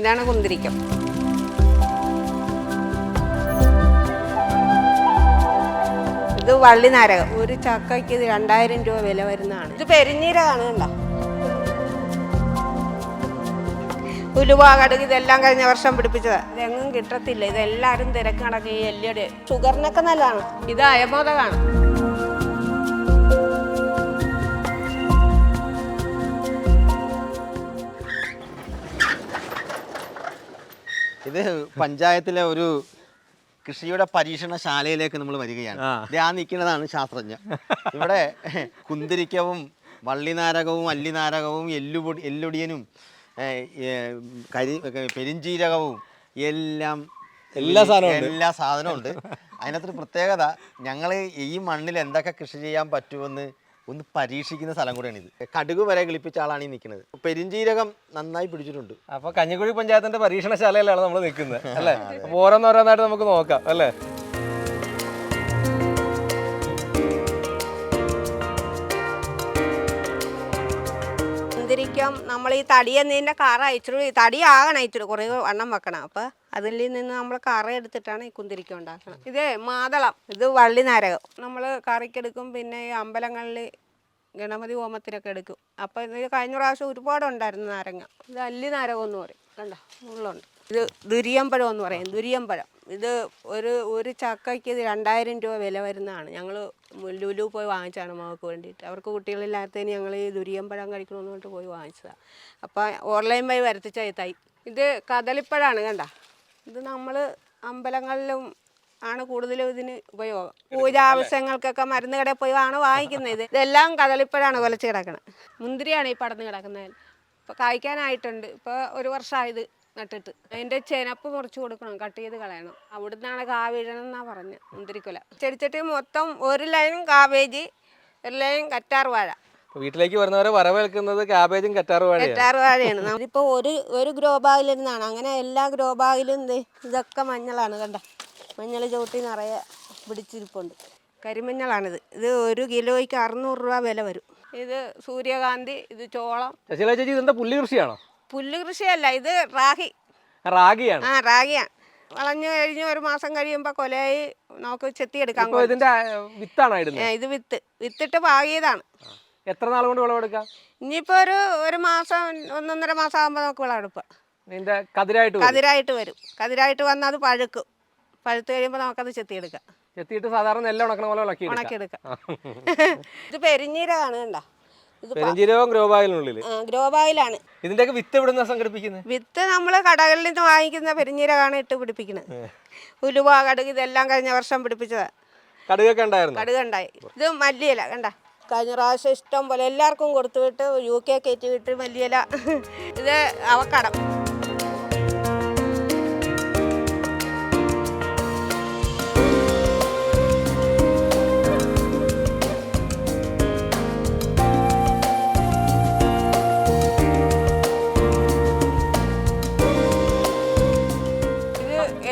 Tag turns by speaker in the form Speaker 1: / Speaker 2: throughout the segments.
Speaker 1: ഇതാണ് കുന്തിരിക്കം. ഇത് വള്ളി നാരകം. ഒരു ചക്കയ്ക്ക് ഇത് രണ്ടായിരം രൂപ വില വരുന്നതാണ്. ഇത് പെരിഞ്ഞീരകാണ് കണ്ടോ? ഉലുവ കടുക് ഇതെല്ലാം കഴിഞ്ഞ വർഷം പിടിപ്പിച്ചതാ. ഇതെങ്ങും കിട്ടത്തില്ല. ഇതെല്ലാവരും തിരക്ക് നടക്കും ഈ എല്ലിയുടെ ഷുഗറിനൊക്കെ നല്ലതാണ്. ഇത് അയമോദകാണ്
Speaker 2: ഇത് പഞ്ചായത്തിലെ ഒരു കൃഷിയുടെ പരീക്ഷണശാലയിലേക്ക് നമ്മൾ വരികയാണ്. ഞാൻ നിൽക്കുന്നതാണ് ശാസ്ത്രജ്ഞ ഇവിടെ കുന്തിരിക്കവും വള്ളിനാരകവും അല്ലിനാരകവും എല്ലുപൊടി എല്ലൊടിയനും കരി പെരിഞ്ചീരകവും എല്ലാം
Speaker 3: എല്ലാ സാധനവും.
Speaker 2: എല്ലാ സാധനവും ഉണ്ട്. അതിനകത്തൊരു പ്രത്യേകത ഞങ്ങൾ ഈ മണ്ണിൽ എന്തൊക്കെ കൃഷി ചെയ്യാൻ പറ്റുമെന്ന് ഒന്ന് പരീക്ഷിക്കുന്ന സ്ഥലം കൂടെയാണ് ഇത് കടുക് വരെ കിളിപ്പിച്ച ആളാണ് ഈ നിൽക്കുന്നത്. പെരിഞ്ചീരകം നന്നായി പിടിച്ചിട്ടുണ്ട്.
Speaker 3: അപ്പൊ കഞ്ഞിക്കുഴി പഞ്ചായത്തിന്റെ പരീക്ഷണശാലയിലാണ് നമ്മൾ നിൽക്കുന്നത് അല്ലേ? ഓരോന്നോരോന്നായിട്ട് നമുക്ക് നോക്കാം അല്ലേ?
Speaker 1: കുന്തിരിക്കം നമ്മൾ ഈ തടിയെന്നതിന്റെ കറ അയച്ചിട്ട് തടി ആകണം അയച്ചിട്ട് കുറേ വണ്ണം വെക്കണം. അപ്പോൾ അതിൽ നിന്ന് നമ്മൾ കറ എടുത്തിട്ടാണ് ഈ കുന്തിരിക്കം ഉണ്ടാക്കുന്നത് ഇത് മാതളം ഇത് വള്ളി നാരകം. നമ്മൾ കറിക്കെടുക്കും പിന്നെ ഈ അമ്പലങ്ങളിൽ ഗണപതി ഹോമത്തിനൊക്കെ എടുക്കും. അപ്പോൾ ഇത് കഴിഞ്ഞ പ്രാവശ്യം ഒരുപാടുണ്ടായിരുന്നു നാരങ്ങ. ഇത് അല്ലി നാരകം എന്ന് പറയും. കണ്ട? ഉള്ളുണ്ട്. ഇത് ദുരിയമ്പഴം എന്ന് പറയും ദുരിയമ്പഴം. ഇത് ഒരു ഒരു ചക്കയ്ക്ക് ഇത് രണ്ടായിരം രൂപ വില വരുന്നതാണ്. ഞങ്ങൾ ലുലു പോയി വാങ്ങിച്ചാണ് മകൾക്ക് വേണ്ടിയിട്ട്. അവർക്ക് കുട്ടികളില്ലാത്തതിന് ഞങ്ങൾ ഈ ദുരിയമ്പഴം കഴിക്കണമെന്ന് പറഞ്ഞിട്ട് പോയി വാങ്ങിച്ചതാണ് അപ്പോൾ ഓൺലൈൻ വഴി വരുത്തിച്ച തൈ ഇത് കദളിപ്പഴമാണ് കണ്ട? ഇത് നമ്മൾ അമ്പലങ്ങളിലും ആണ് കൂടുതലും ഇതിന് ഉപയോഗം. പൂജ ആവശ്യങ്ങൾക്കൊക്കെ മരുന്ന് കടയിൽ പോയി ആണ് വാങ്ങിക്കുന്നത് ഇത്. ഇതെല്ലാം കദളിപ്പഴമാണ് കൊലച്ച് കിടക്കുന്നത് മുന്തിരിയാണ് ഈ പടന്ന് കിടക്കുന്നത്. ഇപ്പോൾ കായ്ക്കാനായിട്ടുണ്ട്. ഇപ്പോൾ ഒരു വർഷമായത് നട്ടിട്ട്. അതിന്റെ ചെനപ്പ് കുറച്ച് കൊടുക്കണം കട്ട് ചെയ്ത് കളയണം. അവിടുന്നാണ് കാ വീഴണം പറഞ്ഞു പറഞ്ഞത് മുന്തിരിക്കൊല. ചെടിച്ചട്ടി മൊത്തം ഒരു ലൈൻ കാബേജ് ഒരു ലൈൻ കറ്റാർ വാഴ.
Speaker 3: വീട്ടിലേക്ക് വരുന്നവരെ വരവേൽക്കുന്നത് കാബേജും കറ്റാർ വാഴയാണ്.
Speaker 1: കറ്റാർ വാഴയാണ്. നമ്മളിപ്പോ ഒരു ഒരു ഗ്രോ ബാഗിലിരുന്നാണ് അങ്ങനെ എല്ലാ ഗ്രോ ബാഗിലും ദേ ഇതൊക്കെ മഞ്ഞളാണ് കണ്ട. മഞ്ഞൾ ചവിട്ടി നിറയെ പിടിച്ചിരിപ്പുണ്ട്. കരിമഞ്ഞളാണിത്. ഇത് ഒരു കിലോയ്ക്ക് അറുന്നൂറ് രൂപ വില വരും. ഇത് സൂര്യകാന്തി ഇത് ചോളം.
Speaker 3: ചേച്ചി ഇതെന്താ പുല്ലി കൃഷിയാണോ?
Speaker 1: പുല്ല് കൃഷിയല്ല ഇത് റാഗി.
Speaker 3: റാഗിയാണ്?
Speaker 1: ആ റാഗിയാണ് വളഞ്ഞു കഴിഞ്ഞ് ഒരു മാസം കഴിയുമ്പോൾ കൊലയായി നമുക്ക് ചെത്തിയെടുക്കാം
Speaker 3: ഇതിന്റെ വിത്താണ്
Speaker 1: ഇത് വിത്ത്. വിത്തിട്ട് പാകിയതാണ്.
Speaker 3: എത്ര നാൾ കൊണ്ട് വിളവെടുക്കാം?
Speaker 1: ഇനിയിപ്പോ ഒരു ഒരു മാസം ഒന്നൊന്നര മാസം ആകുമ്പോൾ നമുക്ക് വിളവെടുപ്പ്.
Speaker 3: ഇതിന്റെ കതിരായിട്ട് വരും.
Speaker 1: കതിരായിട്ട് വരും. കതിരായിട്ട് വന്നാൽ അത് പഴുക്കും. പഴുത്ത് കഴിയുമ്പോൾ നമുക്കത് ചെത്തിയെടുക്കാം.
Speaker 3: ചെത്തിയിട്ട് സാധാരണ നെല്ല് ഉണക്കണ പോലെ ഉണക്കി
Speaker 1: ഉണക്കിയെടുക്കാം. ഇത് പെരിഞ്ഞീരകാണ് കണ്ട? ഗ്രോബായിലാണ്
Speaker 3: ഇതിന്റെയൊക്കെ വിത്ത് എവിടുന്ന സംഘടിപ്പിക്കുന്നത്
Speaker 1: വിത്ത് നമ്മൾ കടകളിൽ നിന്ന് വാങ്ങിക്കുന്ന പെരിഞ്ഞീരകാണ് ഇട്ട് പിടിപ്പിക്കുന്നത് ഉലുവ കടുക് ഇതെല്ലാം കഴിഞ്ഞ വർഷം പിടിപ്പിച്ചതാണ്
Speaker 3: കടുകൊക്കെ ഉണ്ടായിരുന്നു?
Speaker 1: കടുക് ഉണ്ടായി. ഇത് മല്ലിയില കണ്ട? കഴിഞ്ഞ പ്രാവശ്യം ഇഷ്ടം പോലെ എല്ലാവർക്കും കൊടുത്തു വിട്ട് യു കെ കയറ്റി വിട്ട് മല്ലിയില. ഇത് അവക്കടം.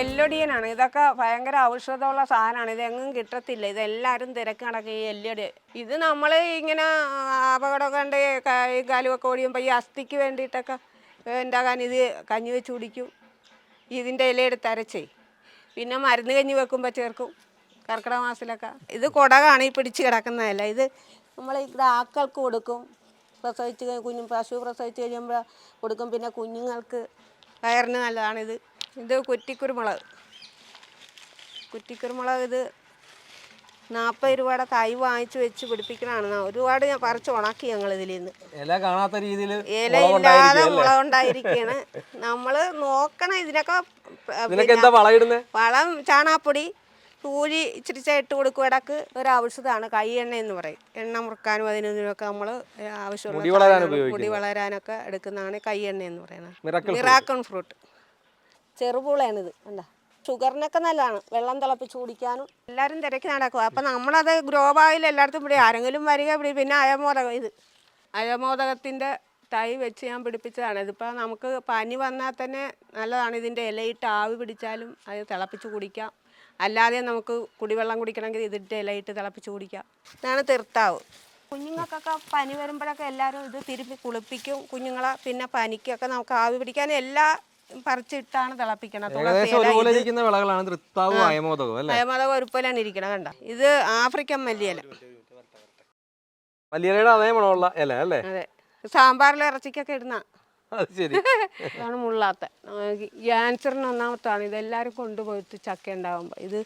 Speaker 1: എല്ലൊടിയനാണ്. ഇതൊക്കെ ഭയങ്കര ഔഷധമുള്ള സാധനമാണ്. ഇതെങ്ങും കിട്ടത്തില്ല. ഇതെല്ലാവരും തിരക്ക് നടക്കും ഈ എല്ലൊടി. ഇത് നമ്മൾ ഇങ്ങനെ അപകടമൊക്കെ ഉണ്ട് ഈ കാലുമൊക്കെ ഓടിയുമ്പോൾ ഈ അസ്ഥിക്ക് വേണ്ടിയിട്ടൊക്കെ ഉണ്ടാകാൻ ഇത് കഞ്ഞി വെച്ച് കുടിക്കും. ഇതിന്റെ ഇലയെടുത്ത് അരച്ചേ. പിന്നെ മരുന്ന് കഞ്ഞി വെക്കുമ്പോൾ ചേർക്കും. കർക്കിടക മാസത്തിലൊക്കെ. ഇത് കുടകാണ് ഈ പിടിച്ച് കിടക്കുന്നതല്ല ഇത് നമ്മൾ ഇവിടെ ആക്കൾക്ക് കൊടുക്കും. പ്രസവിച്ച് കുഞ്ഞു പശു പ്രസവിച്ച് കഴിയുമ്പോൾ കൊടുക്കും. പിന്നെ കുഞ്ഞുങ്ങൾക്ക് വയറിന് നല്ലതാണിത്. ഇത് കുറ്റിക്കുരുമുളക്. കുറ്റിക്കുരുമുളക് ഇത് നാൽപ്പത് രൂപയുടെ തൈ വാങ്ങിച്ചു വെച്ച് പിടിപ്പിക്കണതാണ്. ഒരുപാട് ഞാൻ പറിച്ച് ഉണക്കി ഞങ്ങൾ ഇതിൽ നിന്ന്
Speaker 3: ഇല കാണാത്ത രീതിയിൽ
Speaker 1: ഇലയില്ലാതെ മുളകുണ്ടായിരിക്കുകയാണ് നമ്മൾ നോക്കണം ഇതിനൊക്കെ വളം ചാണാപ്പൊടി കൂലി ഇച്ചിരി ഇട്ട് കൊടുക്കും. ഇടയ്ക്ക് ഒരു ഔഷധമാണ് കൈ എണ്ണ എന്ന് പറയും. എണ്ണ മുറുക്കാനും അതിനൊക്കെ നമ്മൾ ആവശ്യമുള്ള
Speaker 3: മുടി
Speaker 1: വളരാനൊക്കെ എടുക്കുന്നതാണ് കൈ എണ്ണ എന്ന് പറയുന്നത് മിറാക്കൺ ഫ്രൂട്ട്. ചെറുപൂളയാണിത്. എന്താ ഷുഗറിനൊക്കെ നല്ലതാണ്. വെള്ളം തിളപ്പിച്ച് കുടിക്കാനും. എല്ലാവരും തിരക്കി നടക്കുക അപ്പം നമ്മളത് ഗ്രോ ബാഗിൽ എല്ലായിടത്തും ഇവിടെ ആരെങ്കിലും വരിക ഇവിടെ പിന്നെ അയമോദകം ഇത് അയമോദകത്തിന്റെ തൈ വെച്ച് ഞാൻ പിടിപ്പിച്ചതാണ്. ഇതിപ്പോൾ നമുക്ക് പനി വന്നാൽ തന്നെ നല്ലതാണ്. ഇതിന്റെ ഇലയിട്ട് ആവി പിടിച്ചാലും അത് തിളപ്പിച്ച് കുടിക്കാം. അല്ലാതെ നമുക്ക് കുടിവെള്ളം കുടിക്കണമെങ്കിൽ ഇതിന്റെ ഇലയിട്ട് തിളപ്പിച്ച് കുടിക്കാം. ഇതാണ് തീർത്താവ്. കുഞ്ഞുങ്ങൾക്കൊക്കെ പനി വരുമ്പോഴൊക്കെ എല്ലാവരും ഇത് തിരുമ്പി കുളിപ്പിക്കും. കുഞ്ഞുങ്ങളെ പിന്നെ പനിക്കൊക്കെ നമുക്ക് ആവി പിടിക്കാൻ എല്ലാ പറിച്ചിട്ടാണ് തിളപ്പിക്കണം
Speaker 3: ഇരിക്കുന്ന വിളകളാണ് തൃത്താവും അയമോദകവും അല്ലേ?
Speaker 1: അയമത ഒരുപോലെയാണ് ഇരിക്കണം കണ്ട? ഇത് ആഫ്രിക്കൻ മല്ലിയില.
Speaker 3: മല്ലിയിലയുടെ അതേ മണമുള്ള ഇല അല്ലേ?
Speaker 1: അതെ. സാമ്പാറിൽ ഇറച്ചിക്കൊക്കെ ഇടുന്ന.
Speaker 3: ശരി.
Speaker 1: ഇതാണ് മുള്ളാത്ത. ക്യാൻസറിന് ഒന്നാമത്താണ്. ഇതെല്ലാവരും കൊണ്ടുപോയിട്ട് ചക്ക ഉണ്ടാകുമ്പോൾ ഇത്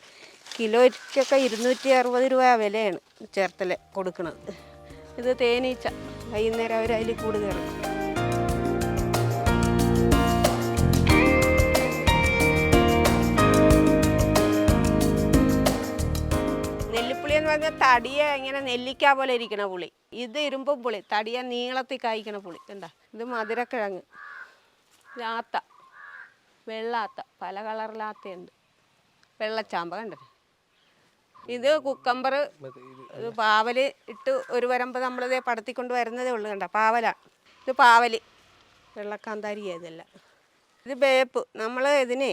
Speaker 1: കിലോയ്ക്കൊക്കെ ഇരുന്നൂറ്റി അറുപത് രൂപ വിലയാണ് ചേർത്തല കൊടുക്കുന്നത് ഇത് തേനീച്ച. വൈകുന്നേരം അവർ അതിൽ കൂട് കയറും. നെല്ലിപ്പുളി എന്ന് പറഞ്ഞാൽ തടിയെ ഇങ്ങനെ നെല്ലിക്ക പോലെ ഇരിക്കണ പുളി. ഇത് ഇരുമ്പ് പുളി തടിയെ നീളത്തിൽ കായ്ക്കണ പുളി. എന്താ ഇത് മധുരക്കിഴങ്ങ്. ആത്ത വെള്ളാത്ത പല കളറിലാത്തയുണ്ട്. വെള്ളച്ചാമ്പ കണ്ടത് ഇത് കുക്കമ്പർ ഇത് പാവൽ ഇട്ട് ഒരു വരമ്പ് നമ്മളിതേ പടത്തിക്കൊണ്ട് വരുന്നതേ ഉള്ളൂ കണ്ട? പാവലാണ് ഇത് പാവൽ. വെള്ളക്കാന്താരി ഏതല്ല. ഇത് വേപ്പ്. നമ്മൾ ഇതിനെ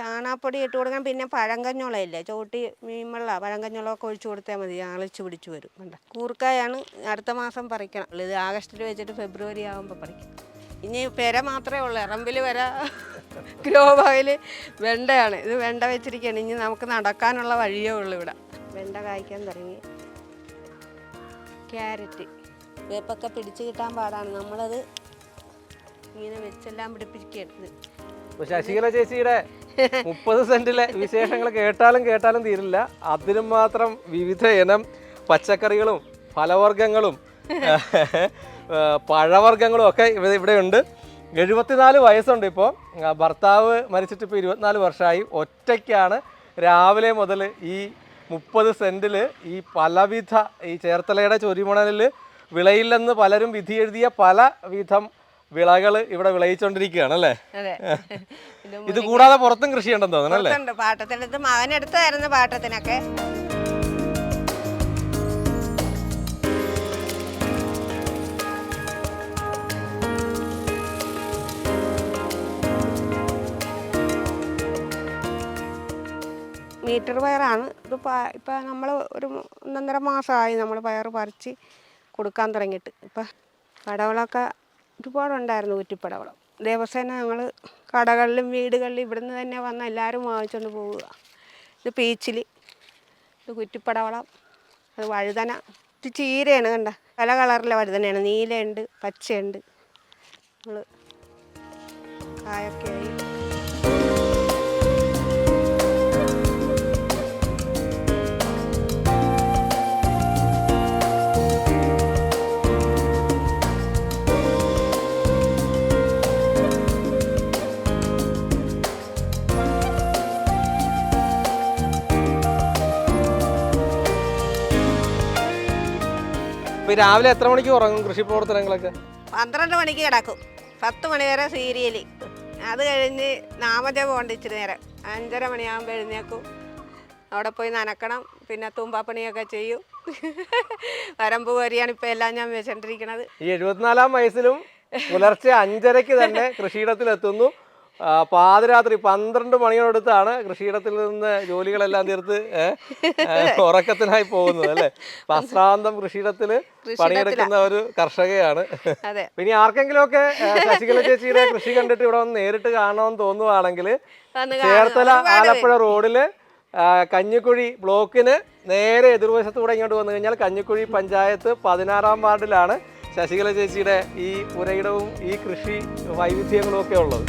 Speaker 1: ചാണാപ്പൊടി ഇട്ട് കൊടുക്കാൻ പിന്നെ പഴങ്കഞ്ഞോളമില്ലേ ചോട്ടി മീൻവെള്ള പഴങ്കഞ്ഞോളമൊക്കെ ഒഴിച്ചു കൊടുത്താൽ മതി. ആളിച്ച് പിടിച്ചു വരും. കണ്ട? കൂർക്കായാണ് അടുത്ത മാസം പറിക്കണം. ഇത് ആഗസ്റ്റിൽ വെച്ചിട്ട് ഫെബ്രുവരി ആകുമ്പോൾ പറിക്കും. ഇനി പെര മാത്രമേ ഉള്ളൂ. ഇറമ്പിൽ വര ഗ്രോ ബാഗിൽ വെണ്ടയാണ്. ഇത് വെണ്ട വെച്ചിരിക്കുകയാണ് ഇനി നമുക്ക് നടക്കാനുള്ള വഴിയേ ഉള്ളൂ ഇവിടെ. വെണ്ട കായ്ക്കാൻ തുടങ്ങി. ക്യാരറ്റ്. വേപ്പൊക്കെ പിടിച്ച് കിട്ടാൻ പാടാണ്. നമ്മളത് ഇങ്ങനെ വെച്ചെല്ലാം
Speaker 3: അപ്പൊ ശശികല ചേച്ചിയുടെ മുപ്പത് സെന്റിലെ വിശേഷങ്ങൾ കേട്ടാലും കേട്ടാലും തീരില്ല. അതിനും മാത്രം വിവിധ ഇനം പച്ചക്കറികളും ഫലവർഗങ്ങളും പഴവർഗങ്ങളും ഒക്കെ ഇവിടെ ഇവിടെ ഉണ്ട്. എഴുപത്തിനാല് വയസ്സുണ്ട് ഇപ്പോൾ ഭർത്താവ് മരിച്ചിട്ട് ഇപ്പോൾ ഇരുപത്തിനാല് വർഷമായി ഒറ്റയ്ക്കാണ് രാവിലെ മുതൽ ഈ മുപ്പത് സെന്റിൽ ഈ പലവിധ ഈ ചേർത്തലയുടെ ചൊരിമണലിൽ വിളയില്ലെന്ന് പലരും വിധി എഴുതിയ പല വിധം വിളകൾ ഇവിടെ വിളയിച്ചോണ്ടിരിക്കുകയാണ് അല്ലേ?
Speaker 1: ഇത്
Speaker 3: കൂടാതെ പുറത്തും കൃഷി ഉണ്ടെന്ന് തോന്നുന്നു അല്ലേ?
Speaker 1: പുറത്തുണ്ട്. പാട്ടത്തിനടുത്ത് മകനെടുത്തായിരുന്നു പാട്ടത്തിനൊക്കെ. മീറ്റർ പയറാണ്. ഇത് ഇപ്പം നമ്മൾ ഒരു ഒന്നൊന്നര മാസമായി നമ്മൾ പയർ പറിച്ച് കൊടുക്കാൻ തുടങ്ങിയിട്ട്. ഇപ്പം പടവളമൊക്കെ ഒരുപാടുണ്ടായിരുന്നു കുറ്റിപ്പടവളം ദേവസേന ഞങ്ങൾ കടകളിലും വീടുകളിലും ഇവിടുന്ന് തന്നെ വന്ന് എല്ലാവരും വാങ്ങിച്ചുകൊണ്ട് പോവുക. ഇത് പീച്ചിൽ ഇത് കുറ്റിപ്പടവളം അത് വഴുതന. ഇത് ചീരയാണ് കണ്ട. പല കളറിലെ വഴുതനയാണ്. നീലയുണ്ട് പച്ചയുണ്ട്. നമ്മൾ കായൊക്കെ
Speaker 3: ഈ രാവിലെ എത്ര മണിക്ക് ഉറങ്ങും കൃഷി പ്രവർത്തനങ്ങളൊക്കെ?
Speaker 1: പന്ത്രണ്ട് മണിക്ക് കിടക്കും. പത്ത് മണി വരെ സീരിയൽ അത് കഴിഞ്ഞ് നാമജപം ഉണ്ട് ഇച്ചിരി നേരം. അഞ്ചര മണിയാകുമ്പോൾ എഴുന്നേക്കും. അവിടെ പോയി നനക്കണം. പിന്നെ തുമ്പാപ്പണിയൊക്കെ ചെയ്യും. വരമ്പ് കോരിയാണ് ഇപ്പൊ എല്ലാം ഞാൻ വെച്ചോണ്ടിരിക്കണത്.
Speaker 3: ഈ എഴുപത്തിനാലാം വയസ്സിലും പുലർച്ചെ അഞ്ചരയ്ക്ക് തന്നെ കൃഷിയിടത്തിലെത്തുന്നു. പാതിരാത്രി പന്ത്രണ്ട് മണിയോടടുത്താണ് കൃഷിയിടത്തിൽ നിന്ന് ജോലികളെല്ലാം തീർത്ത് ഉറക്കത്തിനായി പോകുന്നത് അല്ലേ? വസ്ത്രാന്തം കൃഷിയിടത്തിൽ പണിയെടുക്കുന്ന ഒരു കർഷകയാണ്. പിന്നെ ആർക്കെങ്കിലും ഒക്കെ ശശികല ചേച്ചിയുടെ കൃഷി കണ്ടിട്ട് ഇവിടെ വന്ന് നേരിട്ട് കാണണമെന്ന് തോന്നുവാണെങ്കിൽ ചേർത്തല ആലപ്പുഴ റോഡിൽ കഞ്ഞിക്കുഴി ബ്ലോക്കിന് നേരെ എതിർവശത്തൂടെ ഇങ്ങോട്ട് വന്നു കഴിഞ്ഞാൽ കഞ്ഞിക്കുഴി പഞ്ചായത്ത് പതിനാറാം വാർഡിലാണ് ശശികല ചേച്ചിയുടെ ഈ പുരയിടവും ഈ കൃഷി വൈവിധ്യങ്ങളും ഒക്കെ ഉള്ളത്.